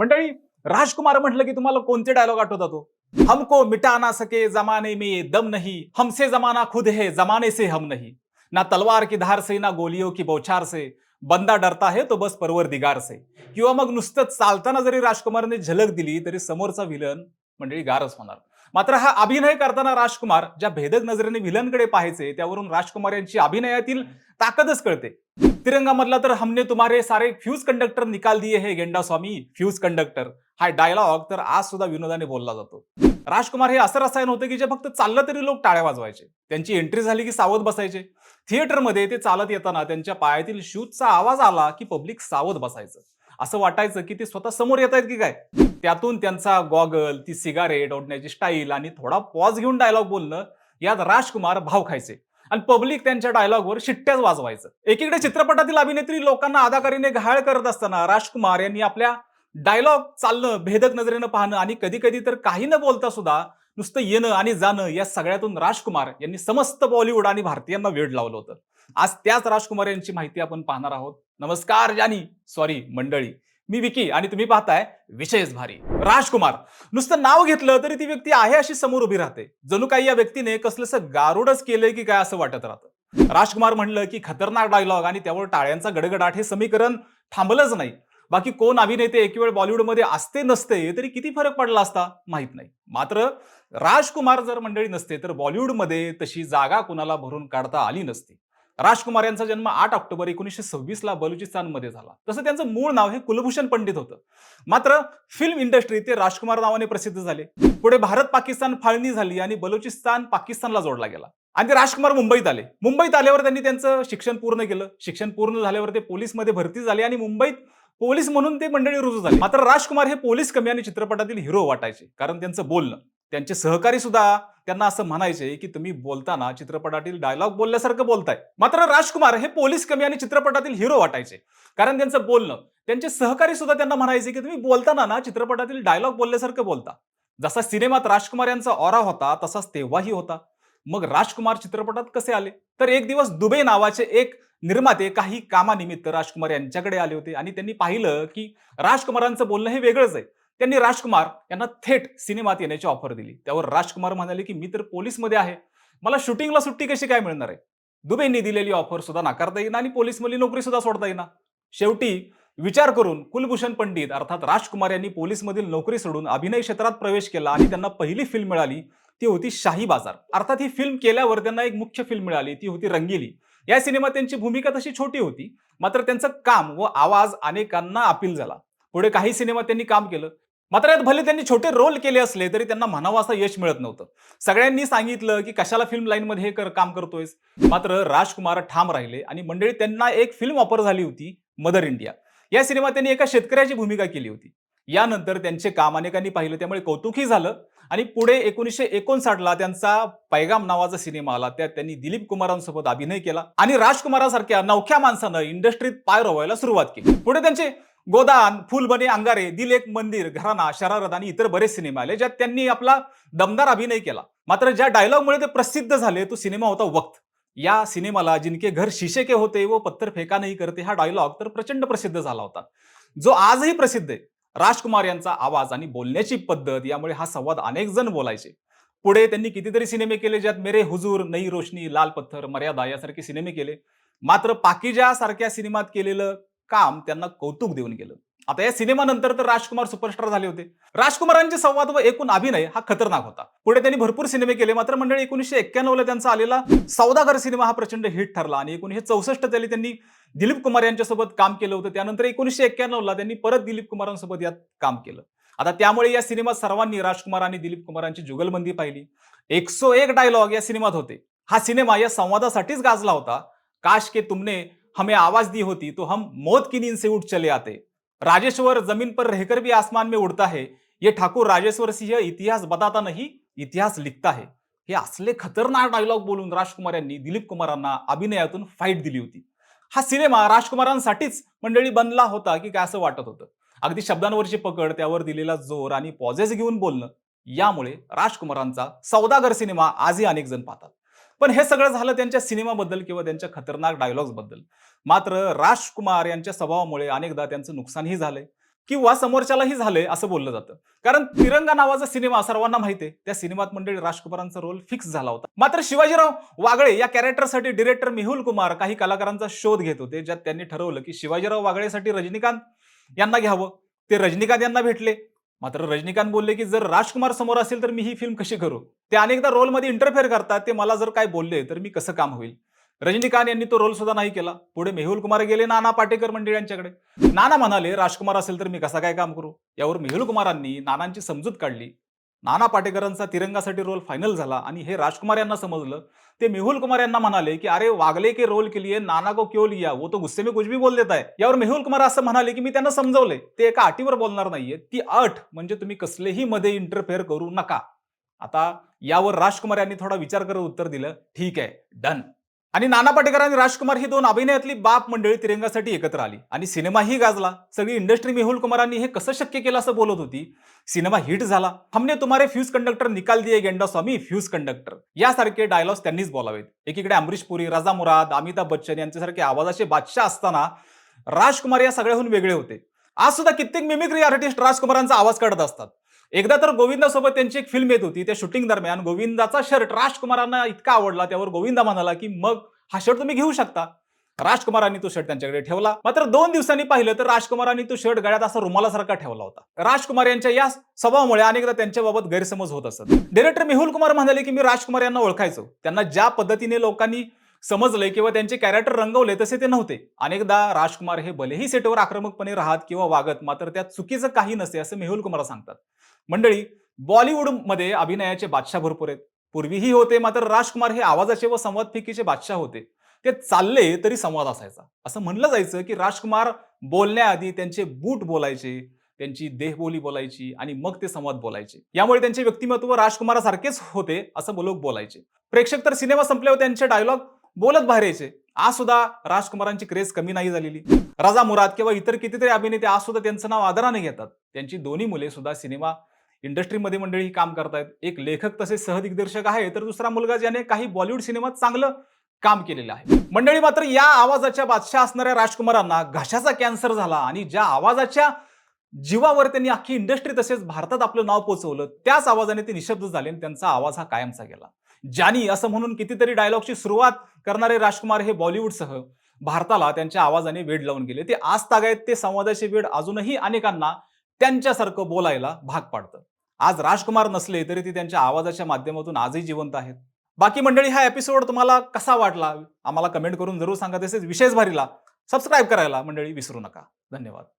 मंडळी राजकुमार म्हटलं की तुम्हाला कोणते डायलॉग आठवतात तो हमको मिटा ना सके जमाने में दम नहीं हमसे जमाना खुद है जमाने से हम नहीं। ना तलवार की धार से ना गोलियों की बौछार से। बंदा डरता है तो बस परवर दिगार से। किंवा मग नुसतं चालताना जरी राजकुमारने झलक दिली तरी समोरचा विलन मंडळी गारच होणार मात्र हा अभिनय करताना राजकुमार ज्या भेदक नजरेने विलनकडे पाहायचे त्यावरून राजकुमार यांची अभिनयातील ताकदच कळते. तिरंगा मधला तर हमने तुम्हारे सारे फ्यूज कंडक्टर निकाल दिए हे गेंडा स्वामी. फ्यूज कंडक्टर हा डायलॉग तर आज सुद्धा विनोदाने बोलला जातो. राजकुमार हे असं रसायन होतं की जे फक्त चाललं तरी लोक टाळ्या वाजवायचे. त्यांची एंट्री झाली की सावध बसायचे. थिएटरमध्ये ते चालत येताना त्यांच्या पायातील शूजचा आवाज आला की पब्लिक सावध बसायचं. असं वाटायचं की ते स्वतः समोर येत आहेत की काय? त्यातून त्यांचा गॉगल ती सिगारेट ओढण्याची स्टाईल आणि थोडा पॉज घेऊन डायलॉग बोलणं यात राजकुमार भाव खायचे. आणि पब्लिक त्यांच्या डायलॉगवर शिट्ट्याच वाजवायचं. एकीकडे चित्रपटातील अभिनेत्री लोकांना अदाकारीने घाळ करत असताना राजकुमार यांनी आपल्या डायलॉग चालणं भेदक नजरेनं पाहणं आणि कधी कधी तर काही न बोलता सुद्धा नुसतं येणं आणि जाणं या सगळ्यातून राजकुमार यांनी समस्त बॉलिवूड आणि भारतीयांना वेळ लावलं होतं. आज त्याच राजकुमार यांची माहिती आपण पाहणार आहोत. नमस्कार जानी सॉरी मंडळी. मी विकी आणि तुम्ही पाहताय विशेष भारी. राजकुमार. नुसतं नाव घेतलं तरी ती व्यक्ती आहे अशी समोर उभी राहते. जणू काही या व्यक्तीने कसलंसं गारुडच केलंय की काय असं वाटत राहतं. राजकुमार म्हणलं की खतरनाक डायलॉग आणि त्यावर टाळ्यांचा गडगडाट हे समीकरण थांबलंच नाही. बाकी कोण अभिनेते एक वेळ बॉलिवूडमध्ये असते नसते तरी किती फरक पडला असता माहीत नाही. मात्र राजकुमार जर मंडळी नसते तर बॉलिवूडमध्ये तशी जागा कुणाला भरून काढता आली नसती. राजकुमार यांचा जन्म आठ ऑक्टोबर एकोणीसशे सव्वीस ला बलुचिस्तानमध्ये झाला. तसं त्यांचं मूळ नाव हे कुलभूषण पंडित होतं. मात्र फिल्म इंडस्ट्री ते राजकुमार नावाने प्रसिद्ध झाले. पुढे भारत पाकिस्तान फाळणी झाली आणि बलुचिस्तान पाकिस्तानला जोडला गेला. आणि ते राजकुमार मुंबईत आले. मुंबईत आल्यावर त्यांनी त्यांचं शिक्षण पूर्ण केलं. शिक्षण पूर्ण झाल्यावर ते पोलीसमध्ये भरती झाले आणि मुंबईत पोलीस म्हणून ते मंडळी रुजू झाले. मात्र राजकुमार हे पोलीस कमी आणि चित्रपटातील हिरो वाटायचे. कारण त्यांचं बोलणं त्यांचे सहकारी सुद्धा त्यांना असं म्हणायचे की तुम्ही बोलताना चित्रपटातील डायलॉग बोलल्यासारखं बोलताय. मात्र राजकुमार हे पोलीस कमी आणि चित्रपटातील हिरो वाटायचे. कारण त्यांचं बोलणं त्यांचे सहकारी सुद्धा त्यांना म्हणायचे की तुम्ही बोलताना ना चित्रपटातील डायलॉग बोलल्यासारखं बोलता. जसा सिनेमात राजकुमार यांचा ऑरा होता तसाच तेव्हाही होता. मग राजकुमार चित्रपटात कसे आले? तर एक दिवस दुबे नावाचे एक निर्माते काही कामानिमित्त राजकुमार यांच्याकडे आले होते आणि त्यांनी पाहिलं की राजकुमारांचं बोलणं हे वेगळंच आहे. त्यांनी राजकुमार यांना थेट सिनेमात येण्याची ऑफर दिली. त्यावर राजकुमार म्हणाले की मी तर पोलीसमध्ये आहे. मला शूटिंगला सुट्टी कशी काय मिळणार आहे? दुबेंनी दिलेली ऑफर सुद्धा नाकारता येईना आणि पोलीसमधली नोकरी सुद्धा सोडता येईना. शेवटी विचार करून कुलभूषण पंडित अर्थात राजकुमार यांनी पोलीसमधील नोकरी सोडून अभिनय क्षेत्रात प्रवेश केला आणि त्यांना पहिली फिल्म मिळाली. ती होती शाही बाजार. अर्थात ही फिल्म केल्यावर त्यांना एक मुख्य फिल्म मिळाली. ती होती रंगीली. या सिनेमात त्यांची भूमिका तशी छोटी होती. मात्र त्यांचं काम व आवाज अनेकांना अपील झाला. पुढे काही सिनेमात त्यांनी काम केलं. मात्र यात भले त्यांनी छोटे रोल केले असले तरी त्यांना म्हणावं असं यश मिळत नव्हतं. सगळ्यांनी सांगितलं की कशाला फिल्म लाईनमध्ये हे कर काम करतोयस? मात्र राजकुमार ठाम राहिले आणि मंडळी त्यांना एक फिल्म ऑफर झाली होती मदर इंडिया या सिनेमात त्यांनी एका शेतकऱ्याची भूमिका केली होती. यानंतर त्यांचे काम अनेकांनी पाहिलं त्यामुळे कौतुकही झालं. आणि पुढे एकोणीसशे एकोणसाठला त्यांचा पैगाम नावाचा सिनेमा आला त्यात त्यांनी दिलीप कुमारांसोबत अभिनय केला आणि राजकुमारासारख्या नवख्या माणसानं इंडस्ट्रीत पाय रोवायला सुरुवात केली. पुढे त्यांचे गोदान फुलबने अंगारे दिल एक मंदिर घराणा शरारत आणि इतर बरेच सिनेमे आले ज्यात त्यांनी आपला दमदार अभिनय केला. मात्र ज्या डायलॉगमुळे ते प्रसिद्ध झाले तो सिनेमा होता वक्त. या सिनेमाला जिनके घर शिशेके होते व पत्थर फेका नाही करते हा डायलॉग तर प्रचंड प्रसिद्ध झाला होता. जो आजही प्रसिद्ध आहे राजकुमार यांचा आवाज आणि बोलण्याची पद्धत यामुळे हा संवाद अनेक जण बोलायचे. पुढे त्यांनी कितीतरी सिनेमे केले ज्यात मेरे हुजूर नई रोशनी लाल पत्थर मर्यादा यासारखे सिनेमे केले. मात्र पाकिजा सारख्या सिनेमात केलेलं काम त्यांना कौतुक देऊन गेलं. आता या सिनेमानंतर तर राजकुमार सुपरस्टार झाले होते. राजकुमारांचे संवाद व एकूण अभिनय हा खतरनाक होता. पुढे त्यांनी भरपूर सिनेमे केले. मात्र मंडळी एकोणीशे एक्क्याण्णवला त्यांचा आलेला सौदागर सिनेमा हा प्रचंड हिट ठरला आणि एकोणीशे चौसष्ट साली त्यांनी दिलीप कुमार यांच्यासोबत काम केलं होतं. त्यानंतर एकोणीशे एक्क्याण्णवला त्यांनी परत दिलीप कुमारांसोबत यात काम केलं. आता त्यामुळे या सिनेमात सर्वांनी राजकुमार आणि दिलीप कुमारांची जुगलबंदी पाहिली. एकसो एक डायलॉग या सिनेमात होते. हा सिनेमा या संवादासाठीच गाजला होता. काश के तुमने हमें आवाज दी होती तो हम मौत की नींद से उठ चले आते। राजेश्वर जमीन पर रहकर भी आसमान में उड़ता है। ये ठाकूर राजेश्वर सिंह इतिहास बताता नहीं इतिहास लिखता है। हे असले खतरनाक डायलॉग बोलून राजकुमार यांनी दिलीप कुमारांना अभिनयातून फाईट दिली होती. हा सिनेमा राजकुमारांसाठीच मंडळी बनला होता की काय असं वाटत होतं? अगदी शब्दांवरची पकड त्यावर दिलेला जोर आणि पॉझेस घेऊन बोलणं यामुळे राजकुमारांचा सौदागर सिनेमा आजही अनेक जण पाहतात. पण हे सगळं झालं त्यांच्या सिनेमाबद्दल किंवा त्यांच्या खतरनाक डायलॉग्सबद्दल मात्र राजकुमार यांच्या स्वभावामुळे अनेकदा त्यांचं नुकसानही झालंय किंवा समोरच्यालाही झालंय असं बोललं जातं. कारण तिरंगा नावाचा सिनेमा सर्वांना माहिती आहे. त्या सिनेमात मंडळी राजकुमारांचा रोल फिक्स झाला होता. मात्र शिवाजीराव वागळे या कॅरेक्टरसाठी डिरेक्टर मेहुल कुमार काही कलाकारांचा शोध घेत होते. ज्यात त्यांनी ठरवलं की शिवाजीराव वागळेसाठी रजनीकांत यांना घ्यावं. ते रजनीकांत यांना भेटले. मात्र रजनीकांत बोलले की जर राजकुमार समोर असेल तर मी ही फिल्म कशी करू? ते अनेकदा रोलमध्ये इंटरफेअर करतात. ते मला जर काय बोलले तर मी कसं काम होईल? रजनीकांत यांनी तो रोल सुद्धा नाही केला. पुढे मेहुल कुमार गेले नाना पाटेकर मंडळी यांच्याकडे. नाना म्हणाले राजकुमार असेल तर मी कसा काय काम करू? यावर मेहुल कुमारांनी नानांची समजूत काढली. नाना पाटेकरांचा तिरंगासाठी रोल फायनल झाला आणि हे राजकुमार यांना समजलं. ते मेहुल कुमार यांना म्हणाले की अरे वागले के रोल के लिए नाना को क्यों लिया? वो तो गुस्से में कुछ भी बोल देत आहे यावर मेहुल कुमार असं म्हणाले की मी त्यांना समजवले. ते एका अटीवर बोलणार नाहीये. ती अट म्हणजे तुम्ही कसलेही मध्ये इंटरफेअर करू नका. आता यावर राजकुमार यांनी थोडा विचार करत उत्तर दिलं. ठीक आहे डन आणि नाना पाटेकर आणि राजकुमार ही दोन अभिनयातली बाप मंडळी तिरंगासाठी एकत्र आली. आणि सिनेमाही गाजला. सगळी इंडस्ट्री मेहुल कुमारांनी हे कसं शक्य केलं असं बोलत होती. सिनेमा हिट झाला. हमने तुम्हारे फ्यूज कंडक्टर निकाल दिए गेंडा स्वामी फ्यूज कंडक्टर यासारखे डायलॉग्स त्यांनीच बोलावेत. एकीकडे अमरीश पुरी राजा मुराद अमिताभ बच्चन यांच्यासारखे आवाजाचे बादशाह असताना राजकुमार या सगळ्याहून वेगळे होते. आज सुद्धा कित्येक मिमिक्री आर्टिस्ट राजकुमारांचा आवाज काढत असतात. एकदा तर गोविंदासोबत त्यांची एक फिल्म येत होती त्या शूटिंग दरम्यान गोविंदाचा शर्ट राजकुमारांना इतका आवडला त्यावर गोविंदा म्हणाला की मग हा शर्ट तुम्ही घेऊ शकता? राजकुमारांनी तो शर्ट त्यांच्याकडे ठेवला. मात्र दोन दिवसांनी पाहिलं तर राजकुमारांनी तो शर्ट गळ्यात असा रुमालासारखा ठेवला होता. राजकुमार यांच्या या स्वभावामुळे अनेकदा त्यांच्याबाबत गैरसमज होत असत. डिरेक्टर मेहुल कुमार म्हणाले की मी राजकुमार यांना ओळखायचो. त्यांना ज्या पद्धतीने लोकांनी समजले किंवा त्यांचे कॅरेक्टर रंगवले तसे ते नव्हते. अनेकदा राजकुमार हे भलेही सेटवर आक्रमकपणे राहत किंवा वागत मात्र त्यात चुकीचं काही नसते असं मेहुल कुमार सांगतात. मंडळी बॉलिवूडमध्ये अभिनयाचे बादशाह भरपूर आहेत. पूर्वीही होते मात्र राजकुमार हे आवाजाचे व संवाद फिकीचे बादशाह होते. ते चालले तरी संवाद असायचा. असं म्हणलं जायचं की राजकुमार बोलण्याआधी त्यांचे बूट बोलायचे त्यांची देहबोली बोलायची आणि मग ते संवाद बोलायचे. यामुळे त्यांचे व्यक्तिमत्व राजकुमारासारखेच होते असं लोक बोलायचे. प्रेक्षक तर सिनेमा संपल्यावर त्यांचे डायलॉग बोलत बाहेर यायचे आज सुद्धा राजकुमारांची क्रेज कमी नाही झालेली. राजा मुराद किंवा इतर कितीतरी अभिनेते आज सुद्धा त्यांचं नाव आदराने घेतात. त्यांची दोन्ही मुले सुद्धा सिनेमा इंडस्ट्रीमध्ये मंडळी काम करतायत. एक लेखक तसे सहदिग्दर्शक आहे तर दुसरा मुलगा ज्याने काही बॉलिवूड सिनेमात चांगलं काम केलेलं आहे. मंडळी मात्र या आवाजाच्या बादशाह असणाऱ्या राजकुमारांना घशाचा कॅन्सर झाला आणि ज्या आवाजाच्या जीवावर त्यांनी अख्खी इंडस्ट्री तसेच भारतात आपलं नाव पोचवलं त्याच आवाजाने ते निशब्द झाले आणि त्यांचा आवाज हा कायमचा गेला. ज्यानी असं म्हणून कितीतरी डायलॉगची सुरुवात करणारे राजकुमार हे बॉलिवूडसह भारताला त्यांच्या आवाजाने वेड लावून गेले. ते आज तागायत ते संवादाचे वेड अजूनही अनेकांना त्यांच्यासारखं बोलायला भाग पाडतं. आज राजकुमार नसले तरी ते त्यांच्या आवाजाच्या माध्यमातून आजही जिवंत आहेत. बाकी मंडळी हा एपिसोड तुम्हाला कसा वाटला? आम्हाला कमेंट करून जरूर सांगा. तसेच विशेष भारीला सबस्क्राईब करायला मंडळी विसरू नका. धन्यवाद.